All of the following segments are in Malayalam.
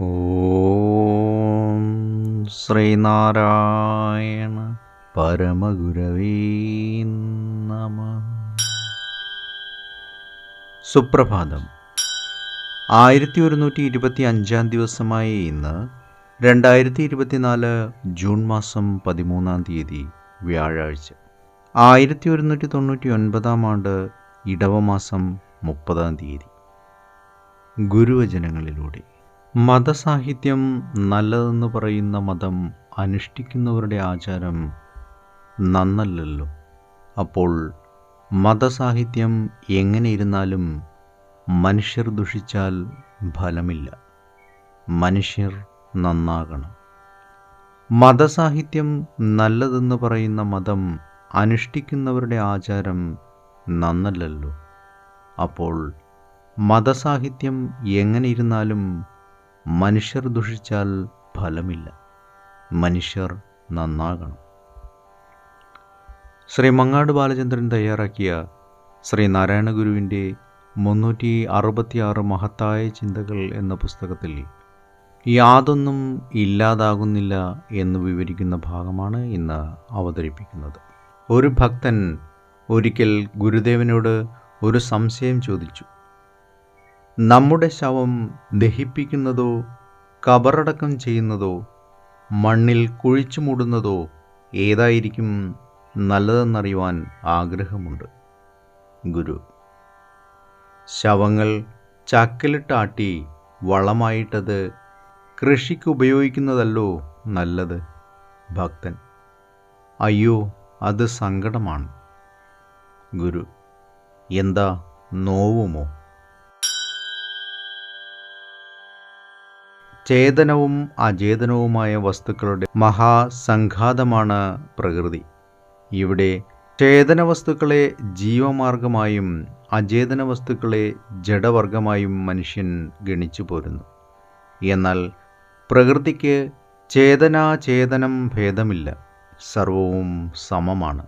ഓം ശ്രീനാരായണ പരമഗുരവേ നമ. സുപ്രഭാതം. ആയിരത്തി ഒരുന്നൂറ്റി ഇരുപത്തി അഞ്ചാം ദിവസമായ ഇന്ന് രണ്ടായിരത്തി ഇരുപത്തിനാല് ജൂൺ മാസം പതിമൂന്നാം തീയതി വ്യാഴാഴ്ച. ആയിരത്തി ഒരുന്നൂറ്റി തൊണ്ണൂറ്റി ഒൻപതാം ആണ്ട് ഇടവമാസം മുപ്പതാം തീയതി. ഗുരുവചനങ്ങളിലൂടെ. മതസാഹിത്യം നല്ലതെന്ന് പറയുന്ന മതം അനുഷ്ഠിക്കുന്നവരുടെ ആചാരം നന്നല്ലല്ലോ. അപ്പോൾ മതസാഹിത്യം എങ്ങനെ ഇരുന്നാലും മനുഷ്യർ ദുഷിച്ചാൽ ഫലമില്ല. മനുഷ്യർ നന്നാകണം. മതസാഹിത്യം നല്ലതെന്ന് പറയുന്ന മതം അനുഷ്ഠിക്കുന്നവരുടെ ആചാരം നന്നല്ലല്ലോ. അപ്പോൾ മതസാഹിത്യം എങ്ങനെ ഇരുന്നാലും മനുഷ്യർ ദുഷിച്ചാൽ ഫലമില്ല. മനുഷ്യർ നന്നാകണം. ശ്രീ മങ്ങാട് ബാലചന്ദ്രൻ തയ്യാറാക്കിയ ശ്രീ നാരായണ ഗുരുവിന്റെ മുന്നൂറ്റി അറുപത്തിയാറ് മഹത്തായ ചിന്തകൾ എന്ന പുസ്തകത്തിൽ യാതൊന്നും ഇല്ലാതാകുന്നില്ല എന്ന് വിവരിക്കുന്ന ഭാഗമാണ് ഇന്ന് അവതരിപ്പിക്കുന്നത്. ഒരു ഭക്തൻ ഒരിക്കൽ ഗുരുദേവനോട് ഒരു സംശയം ചോദിച്ചു. നമ്മുടെ ശവം ദഹിപ്പിക്കുന്നതോ കബറടക്കം ചെയ്യുന്നതോ മണ്ണിൽ കുഴിച്ചു മൂടുന്നതോ ഏതായിരിക്കും നല്ലതെന്നറിയുവാൻ ആഗ്രഹമുണ്ട്. ഗുരു ശവങ്ങൾ ചക്കിലിട്ടാട്ടി വളമായിട്ടത് കൃഷിക്ക് ഉപയോഗിക്കുന്നതല്ലോ നല്ലത് ഭക്തൻ. അയ്യോ അത് സങ്കടമാണ്. ഗുരു എന്താ നോവുമോ? ചേതനവും അചേതനവുമായ വസ്തുക്കളുടെ മഹാസംഘാതമാണ് പ്രകൃതി. ഇവിടെ ചേതന വസ്തുക്കളെ ജീവമാർഗമായും അചേതന വസ്തുക്കളെ ജഡവർഗമായും മനുഷ്യൻ ഗണിച്ചു പോരുന്നു എന്നാൽ പ്രകൃതിക്ക് ചേതനാചേതനം ഭേദമില്ല സർവവും സമമാണ്.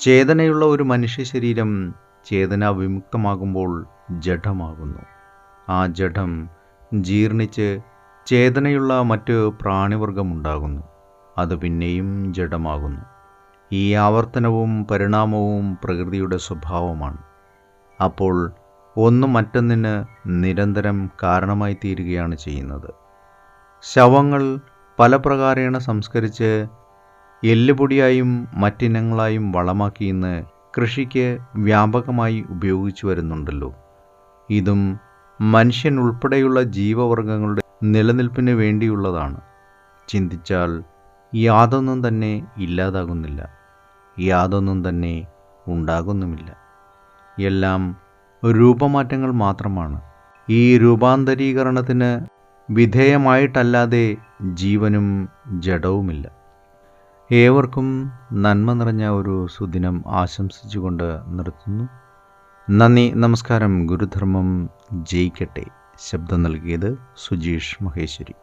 ചേതനയുള്ള ഒരു മനുഷ്യ ശരീരം ചേതന വിമുക്തമാകുമ്പോൾ ജഡമാകുന്നു. ആ ജഡം ജീർണിച്ച് ചേതനയുള്ള മറ്റ് പ്രാണിവർഗമുണ്ടാകുന്നു അത് പിന്നെയും ജഡമാകുന്നു. ഈ ആവർത്തനവും പരിണാമവും പ്രകൃതിയുടെ സ്വഭാവമാണ്. അപ്പോൾ ഒന്ന് മറ്റൊന്നിന് നിരന്തരം കാരണമായി തീരുകയാണ് ചെയ്യുന്നത്. ശവങ്ങൾ പല പ്രകാരേണ സംസ്കരിച്ച് എല്ലുപൊടിയായും മറ്റിനങ്ങളായും വളമാക്കി ഇന്ന് കൃഷിക്ക് വ്യാപകമായി ഉപയോഗിച്ചു വരുന്നുണ്ടല്ലോ. ഇതും മനുഷ്യൻ ഉൾപ്പെടെയുള്ള ജീവവർഗങ്ങളുടെ നിലനിൽപ്പിന് വേണ്ടിയുള്ളതാണ്. ചിന്തിച്ചാൽ യാതൊന്നും തന്നെ ഇല്ലാതാകുന്നില്ല. യാതൊന്നും തന്നെ ഉണ്ടാകുന്നുമില്ല. എല്ലാം രൂപമാറ്റങ്ങൾ മാത്രമാണ്. ഈ രൂപാന്തരീകരണത്തിന് വിധേയമായിട്ടല്ലാതെ ജീവനും ജഡവുമില്ല. ഏവർക്കും നന്മ നിറഞ്ഞ ഒരു സുദിനം ആശംസിച്ചുകൊണ്ട് നിർത്തുന്നു. നന്ദി നമസ്കാരം ഗുരുധർമ്മം ജയിക്കട്ടെ. ശബ്ദം നൽകിയത് സുജീഷ് മഹേശ്വരി.